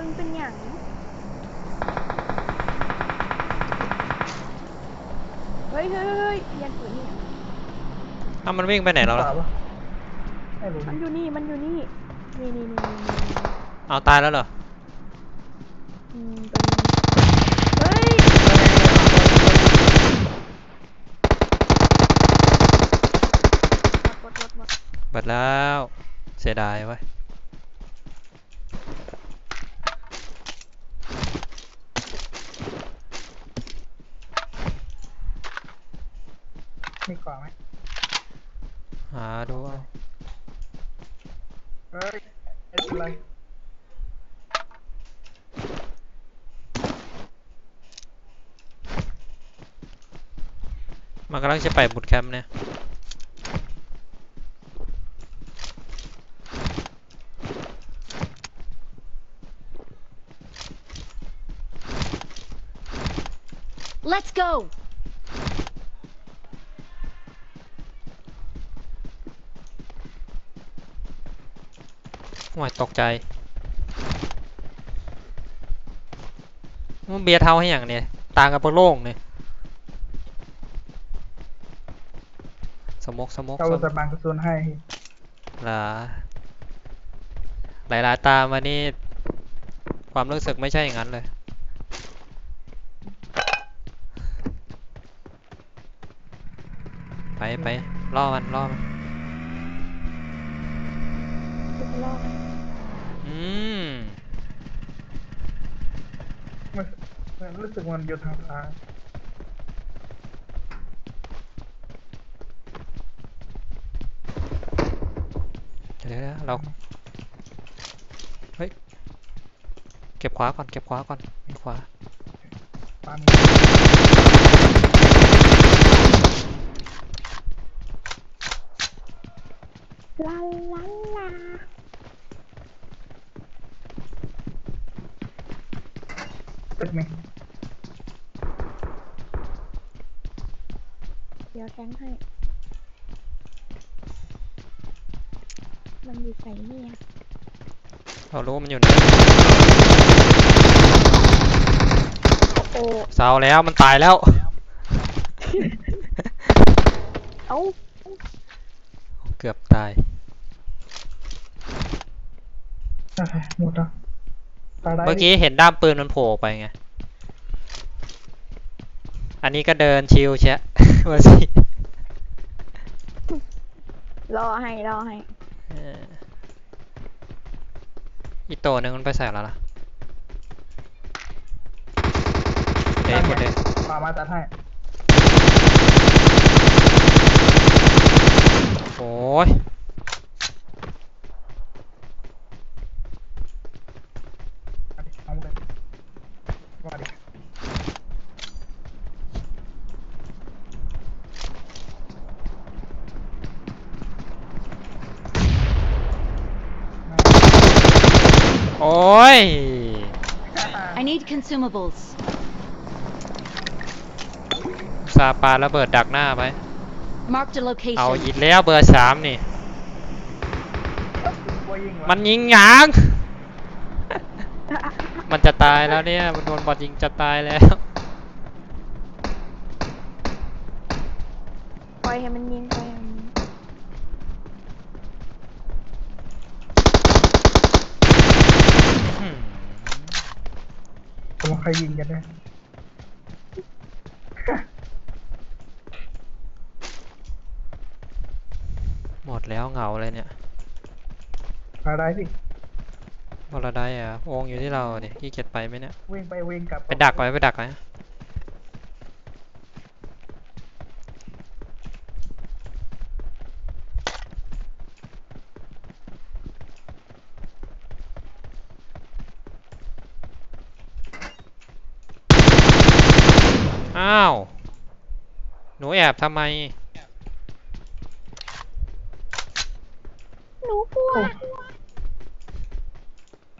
มึงเป็นหยังเฮ้ยเฮ้ยเฮ้ยเรียนปืนนี่หยังเอ้ามันวิ่งไปไหนแล้วล่ะปะไม่รู้มันอยู่นี่มันอยู่นี่นี่นี่นี่นี่นี่เอาตายแล้วเหรออืมตรงนี้เฮ้ยหมดหมดหมดหมดเบิดแล้ว เสียดายไว้ย กว่าไหมหาดูเอาเฮ้ยไม่เป็นไรมันกำลังจะไปบุตแคมป์เนี่ย Let's go! ห่วยตกใจมันเบียร์เท้าให้อย่างเนี่ยตางกับโปโล่งเนี่ยสมกสมกเราสมจะบางกระสุนให้หลาหลายๆตามานี่ความรู้สึกไม่ใช่อย่างนั้นเลย ไปไปล่อมันล่อมันทุกรอบอื มมันมันรู้สึกมันอยู่ทางซ้ายเดี๋ยวๆเรา เฮ้ย เก็บขวาก่อน เก็บขวาก่อนมีขวาปามีลาลาลา ตึกไหมเดี๋ยวแทงให้ มันอยู่ใส่เนี่ย เรารู้มันอยู่ไหนโอ้เศร้าแล้วมันตายแล้ว เอ้าเกือบตายใช่หมดแล้วตายได้ เมื่อกี้เห็นด้ามปืนมันโผล่ออกไปไง อันนี้ก็เดินชิวแชะมาสิรอให้รอให้ เอออีกตัวหนึ่งมันไปใส่แล้วล่ะเด็กคนเด็กปามาตัดให้ โอ้ย เอาดิเอาเลย ว่าดิโอ้ย I need consumables. ซาปาระเบิดดักหน้าไป Marked a เอา location. อีกแล้วเบอร์สามนี่ ว่ายิงวะมันยิงหยางมัน จะตายแล้วเนี่ยมันโดนบอดยิงจะตายแล้วปล่อยให้มันยิงปล่อยให้มันยิงอืมผมว่าใครยิงกันแน่หมดแล้วเหงาเลยเนี่ย มาได้สิ บอลได้อะวงอยู่ที่เราเนี่ยขี้เกียจไปไหมเนี่ยวิ่งไปวิ่งกลับไปดักไว้ไปดักไว้อ้าว หนูแอบทำไม หนูกลัว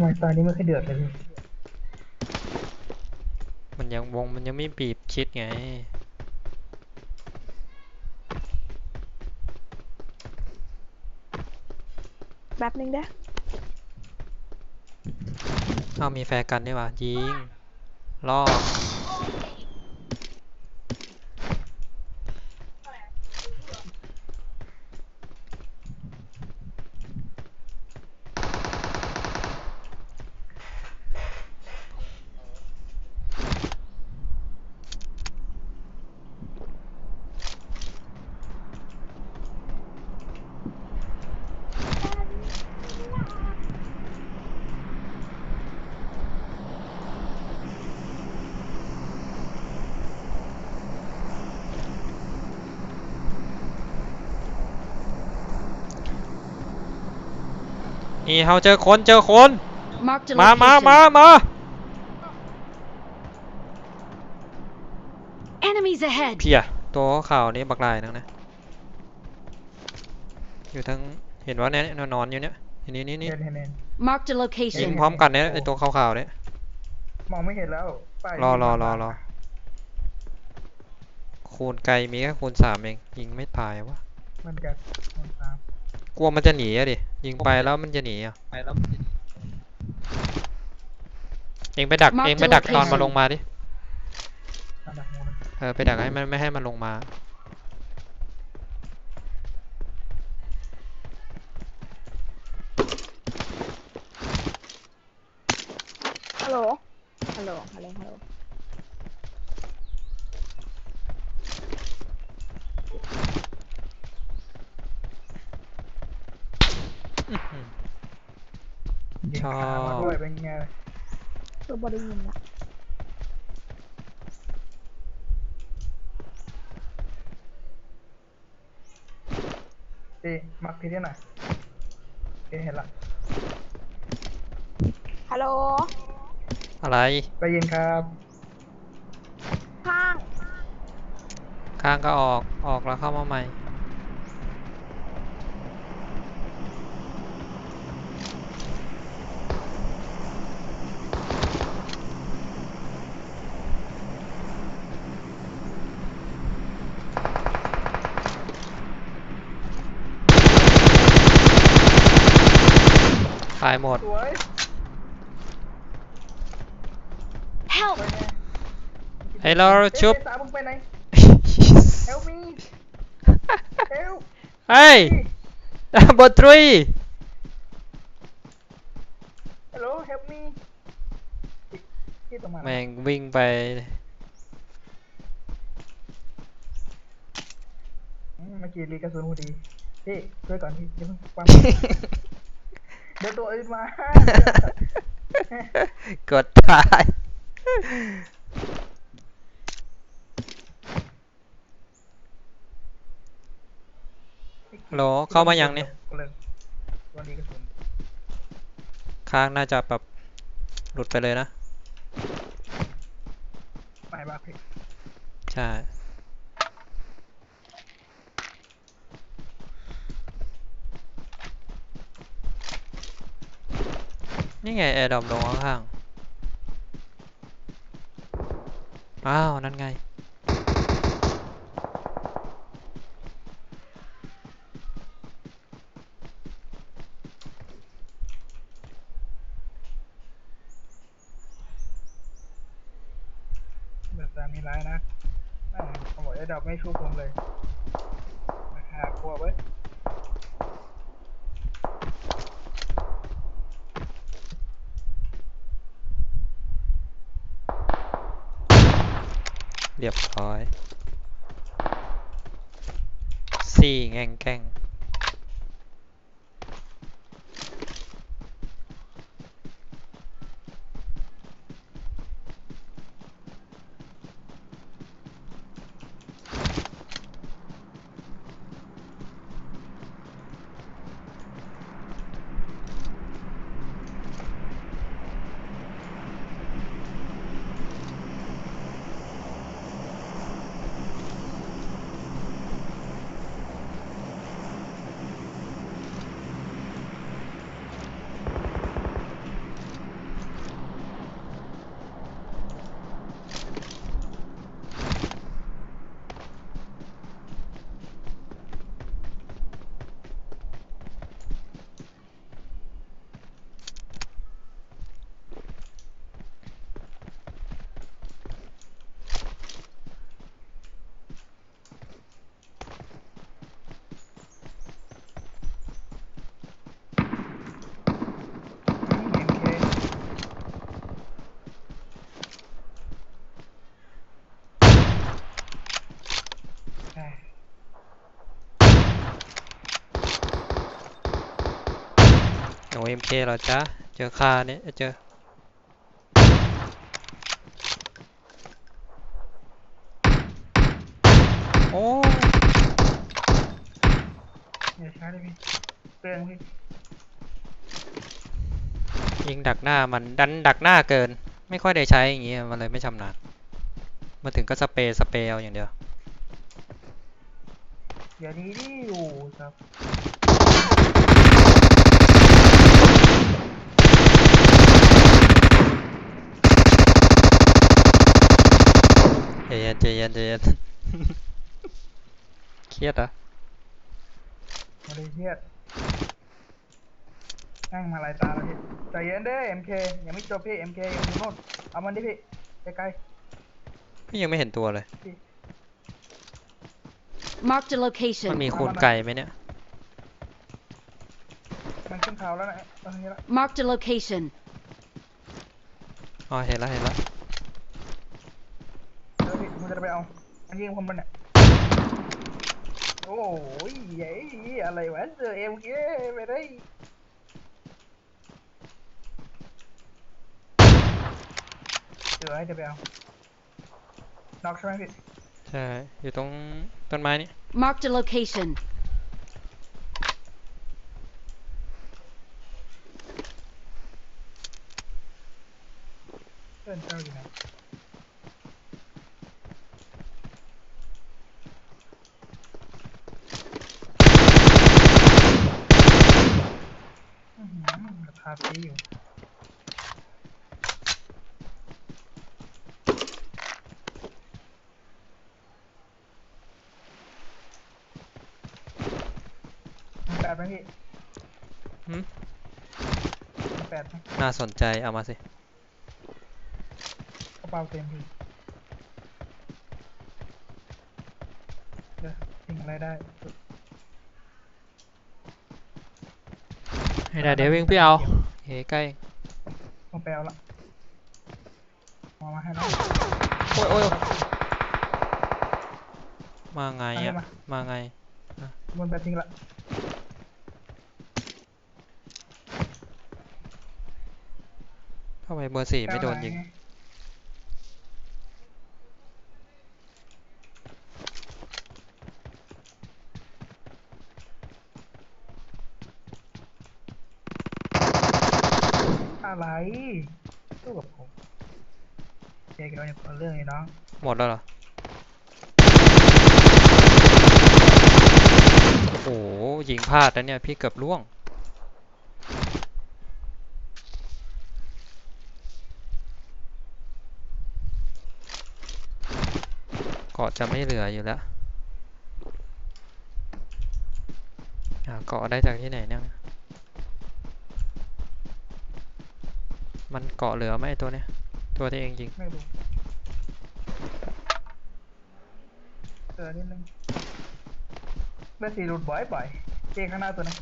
ทำไมตานี้ไม่ค่อยเดือดเลยพี่มันยังวงมันยังไม่บีบชิดไงแบบนึงเด้อเอามีแฟร์กันนี่หว่ายิงล่อ นี่เฮาเจอคนเจอคน Marked a มามา location. มามา Enemies ahead. เพียตัวขาวนี้บักลายนังนะ อยู่ทั้งเห็นว่าเนี่ยนอนอยู่เนี่ยอันนี้นี่นี่เห็นเห็นเห็น Marked a ยิง location. พร้อมกันเนี่ยไอตัวขาวๆเนี่ยมองไม่เห็นแล้วป้ายรอรอรอรอคูณไกลมีแค่คูณสามเองยิงไม่ตายวะมันจะมันตาม กลัวมันจะหนีอะดิ ยิงไปแล้วมันจะหนีอะไปแล้วมันจะเองไปดัก Mark เอง the ไปดักตอน location มาลงมาดิอันดับมูลเออไปดักให้มันไม่ให้มันงมา ฮัลโหล ฮัลโหล ฮัลโหลฮัลโหล ชอบ มาด้วยเป็นไง ตัว บอได้ยินละเอ๊ะมักทีนี้หน่อยเอ๊ะเห็นละฮัลโหล อะไรไปยินครับข้าง ข้างก็ออกออกแล้วเข้ามาใหม่ายหมด สวย Help! ไปไงไอ้เราชุบ เอ๊ะสามมึงไปไหน help me help เฮ้ยบทตรี hello help me ที่ตรงมาแม่งวิ่งไป อืมเมื่อกี้รีกระสุนพอดีพี่ช่วยก่อนพี่เดี๋ยวเพิ่งปั๊ม เดี๋ยวตัวอื่นมา กดตายฮัลโหลเข้ามายังเนี่ยเลยตัวนี้กระสุนค้างน่าจะแบบหลุดไปเลยนะ ไปบ้าพี่ใช่ นี่ไงแอร์ดอมลงข้างๆอ้าว นั่นไง แบบตามนี้ร้ายนะแม่งเขาบอกไอ้ดอกไม่ชูผมเลย ราคากลัวเว้ย เรียบร้อยสี่แง่งแกง เอ็มเคเหรอจ๊ะ เจอคาเนี่ยเจอโอ้อย่าช้าเลยพี่เตือนพี่ยิงดักหน้ามันดันดักหน้าเกิน ไม่ค่อยได้ใช้อย่างงี้มันเลยไม่ชำนาญมาถึงก็สเปรย์สเปรย์เอาอย่างเดียวอย่าดีดิอยู่ครับ ใจเย็นใจเย็นใจเย็น เครียดเหรอะมาเลยเครียดนั่งมาหลายตาแล้วพี่ใจเย็นเด้อ MK ยังไม่จบพี่ MK ยังอยู่โน่นเอามันดิพี่ไกลพี่ยังไม่เห็นตัวเลย Marked a มัน location. มีคูณไก่ไหมเนี่ย ๆมันขึ้นเขาแล้วนะตอนนี้ละ Marked a location. อ๋อเห็นแล้วเห็นแล้วเดี๋ยวพี่มัน จะไปเอามันยิงผมมันเนี่ยโอ้ยเย้อะไรวะเจอ MK ไปได้เดี๋ยวให้จะไปเอาน็อกใช่ไหมพี่ใช่อยู่ตรงต้นไม้นี่ Marked a location. เพื่อนเจ้าอยู่ไหนอื้อหือราคาปีอยู่ มีแปด ไหมพี่หืมมีแปดไหมน่าสนใจ เอามาสิ กระเป๋าเต็มพี่เดี๋ยวสิ่งอะไรได้ ให้ได้เดี๋ยววิ่งพี่เอาเฮ้ใกล้ ผมไปเอาละมามาให้แล้วโอ้ยโอ้ยมาไงเอาให้อะมามาไง มันไปทิ้งละ ทำไมเบอร์สี่ไม่โดนยิง อะไรสู้กับผมเจ๊กันเนี่ยคนเรื่องไอ้น้อง หมดแล้วเหรอ โอ้โหยิงพลาดแล้วเนี่ย พี่เกือบล่วง กาะจะไม่เหลืออยู่แล้วหาเกาะได้จากที่ไหนเนี่ย มันเกาะเหลือไหมตัวเนี้ย ตัวที่เองยิง ไม่รู้เจอนิดนึงเบอร์สี่หลุดบ่อยบ่อยๆเจข้างหน้าตัวนึง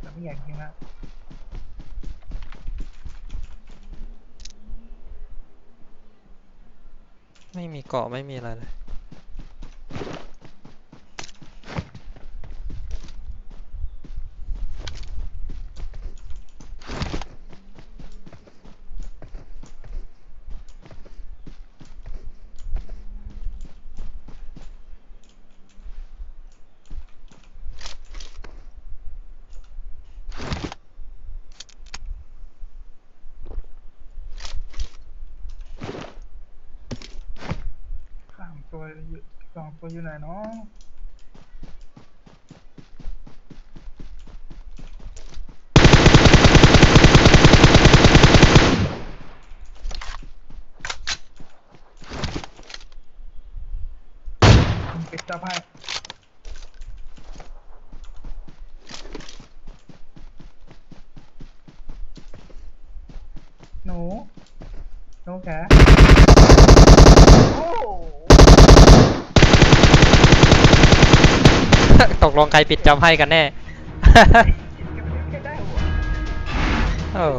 แต่ไม่อยากยิงละ ไม่มีเกาะไม่มีอะไรเลย สองตัวอยู่ไหนเนาะผมปิดจับให้หนู หนูแขโอ้โห ต กลงใครปิดจำให้กันแน่แค่ได้หัวเออ